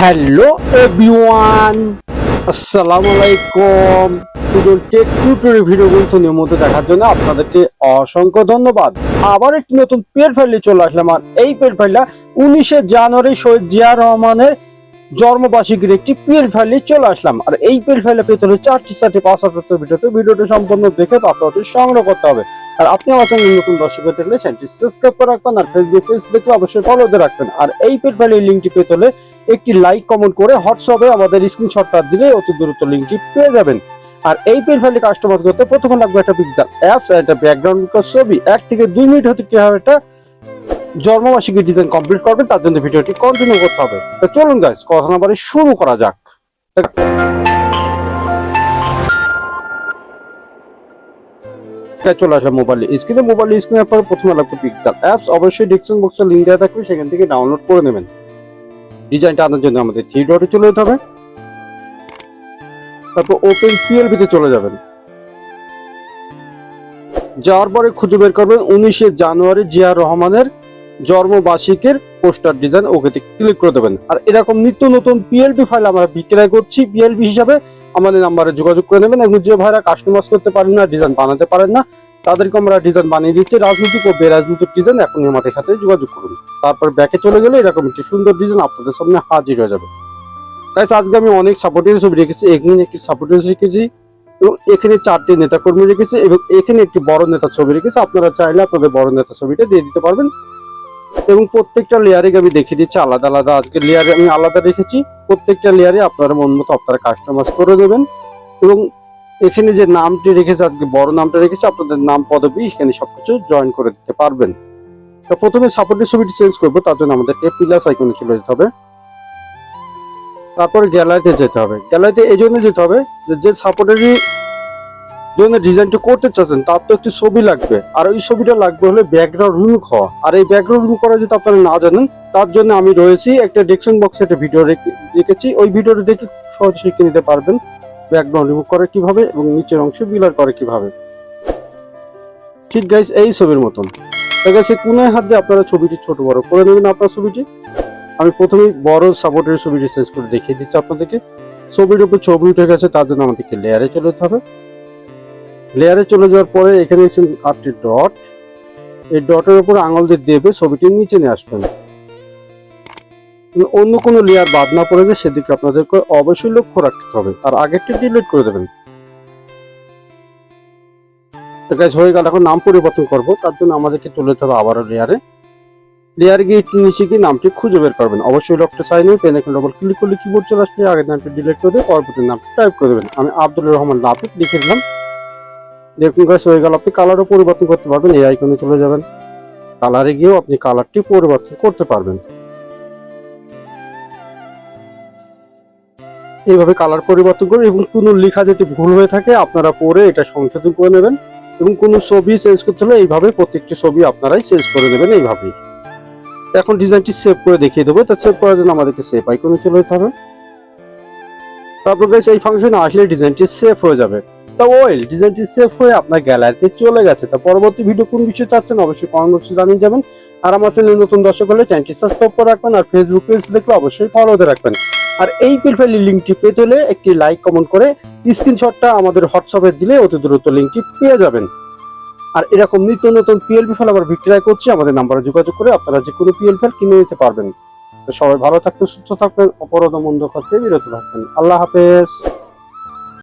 Hello everyone আসসালামু আলাইকুম পুজোর টেক টিউটোরিয়াল ভিডিও কিন্তু নিয়মিত দেখার জন্য আপনাদেরকে অসংখ্য ধন্যবাদ। আবার একটি নতুন পেড ফাইলে চলে আসলাম, আর এই পেড ফাইলটা উনিশে জানুয়ারি শহীদ জিয়া রহমানের জন্মবার্ষিকীর একটি পিএল ফাইলে চলে আসলাম। আর এই পিএল ফাইলে পেতে হলে চারটি চারটি পাসওয়ার্ড ভিডিওতে ভিডিওটি সম্পূর্ণ দেখে পাসওয়ার্ডটি সংগ্রহ করতে হবে। আর আপনি আমার চ্যানেল নতুন দর্শক হয়ে থাকলে চ্যানেলটি সাবস্ক্রাইব করে রাখবেন, আর ফেসবুক পেজ দেখলে অবশ্যই ফলো দিয়ে রাখবেন। আর এই পেড ফাইলের লিঙ্কটি পেতে হলে একটি লাইক কমেন্ট করে হোয়াটসঅ্যাপে আমাদের স্ক্রিনশটটা দিলে অতি দ্রুত লিঙ্কটি পেয়ে যাবেন। আর এই পেন ফাইলটি কাস্টমাইজ করতে প্রথমে লাগবে একটা পিকচার অ্যাপস একটা ব্যাকগ্রাউন্ড ছবি। এক থেকে দুই মিনিট হতে কীভাবে একটা জন্মবার্ষিকী ডিজাইন কমপ্লিট করবেন, তার জন্য ভিডিওটি কন্টিনিউ করতে হবে। তো চলুন গাইস কথা না শুরু করা যাক। চলে আসলাম মোবাইল স্ক্রিনে মোবাইল স্ক্রিনের পর প্রথমে লাগবে পিকচার অ্যাপস অবশ্যই ডিসক্রিপশন বক্সে লিঙ্ক দেওয়া থাকবে, সেখান থেকে ডাউনলোড করে নেবেন। ডিজাইনটা আনার জন্য আমাদের থ্রি ডটে চলে যেতে হবে। তারপর ওপেন পিএলভিতে চলে যাবেন। যাওয়ার পরে খুঁজে বের করবেন উনিশে জানুয়ারি জিয়া রহমানের জন্মবার্ষিকীর পোস্টার ডিজাইন। ওকেতে ক্লিক করে দেবেন। আর এরকম নিত্য নতুন পিএলপি ফাইল আমরা বিক্রয় করছি। পিএলপি হিসাবে আমাদের নাম্বারে যোগাযোগ করে নেবেন। এবং যে ভাইরা কাস্টমাইজ করতে পারেন না ডিজাইন বানাতে পারেন না। তাদেরকে আমরা ডিজাইন বানিয়ে দিচ্ছি, রাজনৈতিক ও বেরাজনৈতিক ডিজাইন। এখনই আমাদের সাথে যোগাযোগ করুন। তারপর ব্যাকে চলে গেলে এরকম একটি সুন্দর ডিজাইন আপনাদের সামনে হাজির হয়ে যাবে। তাই আজকে আমি অনেক সাপোর্টের ছবি রেখেছি। এখানে একটি সাপোর্টের রেখেছি এবং এখানে চারটি নেতা কর্মী রেখেছি এবং এখানে একটি বড় নেতা ছবি রেখেছি। আপনারা চাইলে আপনাদের বড় নেতা ছবিটা দিয়ে দিতে পারবেন। এবং প্রত্যেকটা লেয়ারে আমি দেখিয়ে দিচ্ছি, আলাদা আলাদা। আজকে লেয়ারে আমি আলাদা রেখেছি। প্রত্যেকটা লেয়ারে আপনারা মন মতো আপনারা কাস্টমাইজ করে দেবেন এবং এখানে যে নামটি রেখেছে, আজকে বড় নামটা রেখেছে, আপনাদের নাম, পদবি, এখানে সবকিছু জয়েন করে দিতে পারবেন। তো প্রথমে সাপোর্টের ছবিটি চেঞ্জ করব, তার জন্য আমাদেরকে প্লাস আইকনে চলে যেতে হবে। তারপর গ্যালারিতে যেতে হবে। গ্যালারিতে এই জন্য যেতে হবে যে যে সাপোর্টেরই জন্য ডিজাইনটা করতে চাচ্ছেন, তার তো একটি ছবি লাগবে। আর ওই ছবিটা লাগবে হলে ব্যাকগ্রাউন্ড রিমুভ হওয়া আর এই ব্যাকগ্রাউন্ড রিমুভ করা যদি আপনারা না জানেন, তার জন্য আমি রয়েছি একটা ডেসক্রিপশন বক্সে একটা ভিডিও রেখেছি। ওই ভিডিওটা দেখে সহজে শিখে নিতে পারবেন। ব্যাকগ্রাউন্ড রিমুভ করে কীভাবে এবং নিচের অংশ বিলার করে কীভাবে। ঠিক গাইস এই ছবির মতন। ঠিক আছে কোন হাত দিয়ে আপনারা ছবিটি ছোট বড় করে নেবেন আপনার ছবিটি। আমি প্রথমেই বড় সাপোর্টের ছবিটি চেঞ্জ করে দেখিয়ে দিচ্ছি আপনাদেরকে। ছবির উপর ছবি উঠে গেছে, তার জন্য আমাদেরকে লেয়ারে চলে যেতে হবে। লেয়ারে চলে যাওয়ার পরে এখানে আটটি ডট এই ডটের উপর আঙুল দিয়ে দেবে, ছবিটি নিচে নিয়ে আসবেন। অন্য কোনো লেয়ার বাদ না পড়ে যায় সেদিকে আপনাদেরকে অবশ্যই লক্ষ্য রাখতে হবে। আর আগেরটি ডিলিট করে দেবেন। তো হয়ে গেল। এখন নাম পরিবর্তন করব। তার জন্য আমাদেরকে চলে যেতে হবে আবারও লেয়ারে লেয়ার গিয়ে নিচে গিয়ে নামটি খুঁজে বের করবেন। অবশ্যই লকটা সাইন পেন এখন ডবল ক্লিক করলে কিবোর্ড চলে আসবে। আগের নামটি ডিলিট করে দিয়ে পরবর্তী নামটি টাইপ করে দেবেন। আমি আব্দুল রহমান নাপিক লিখে দিলাম। দেখুন গাছ হয়ে গেল। আপনি কালারও পরিবর্তন করতে পারবেন। এই আইকনে চলে যাবেন। কালারে গিয়েও আপনি কালারটি পরিবর্তন করতে পারবেন। এইভাবে কালার পরিবর্তন করে এবং কোনো লেখা যদি ভুল হয়ে থাকে, আপনারা পরে এটা সংশোধন করে নেবেন এবং কোনো ছবি চেঞ্জ করতে হলে এইভাবে প্রত্যেকটি ছবি আপনারাই চেঞ্জ করে নেবেন এইভাবেই। এখন ডিজাইনটি সেভ করে দেখিয়ে দেবো। তা সেভ করার জন্য আমাদেরকে সেভ আইকনে চলে যেতে হবে। তারপর গাইস এই ফাংশনে আসলে ডিজাইনটি সেভ হয়ে যাবে। তা ওয়েল ডিজাইনটি সেভ হয়ে আপনার গ্যালারিতে চলে গেছে। তা পরবর্তী ভিডিও কোন বিষয়ে চাচ্ছেন অবশ্যই কমেন্ট বক্সে জানিয়ে যাবেন। আর আমার চ্যানেল নতুন দর্শক হলে চ্যানেলটি সাবস্ক্রাইব করে রাখবেন। আর ফেসবুক পেজ দেখলে অবশ্যই ফলো দিয়ে রাখবেন। আর এই প্রোফাইলের লিঙ্কটি পেতে হলে একটি লাইক কমেন্ট করে স্ক্রিনশটটা আমাদের হোয়াটসঅ্যাপে দিলে অতি দ্রুত লিঙ্কটি পেয়ে যাবেন। আর এরকম নিত্য নতুন পিএলপি ফাইল আবার বিক্রয় করছি, আমাদের নাম্বারে যোগাযোগ করে আপনারা যে কোনো পিএল ফাইল কিনে নিতে পারবেন। সবাই ভালো থাকবেন, সুস্থ থাকবেন অপরাধ মন্দ করতে বিরত থাকবেন। আল্লাহ হাফেজ।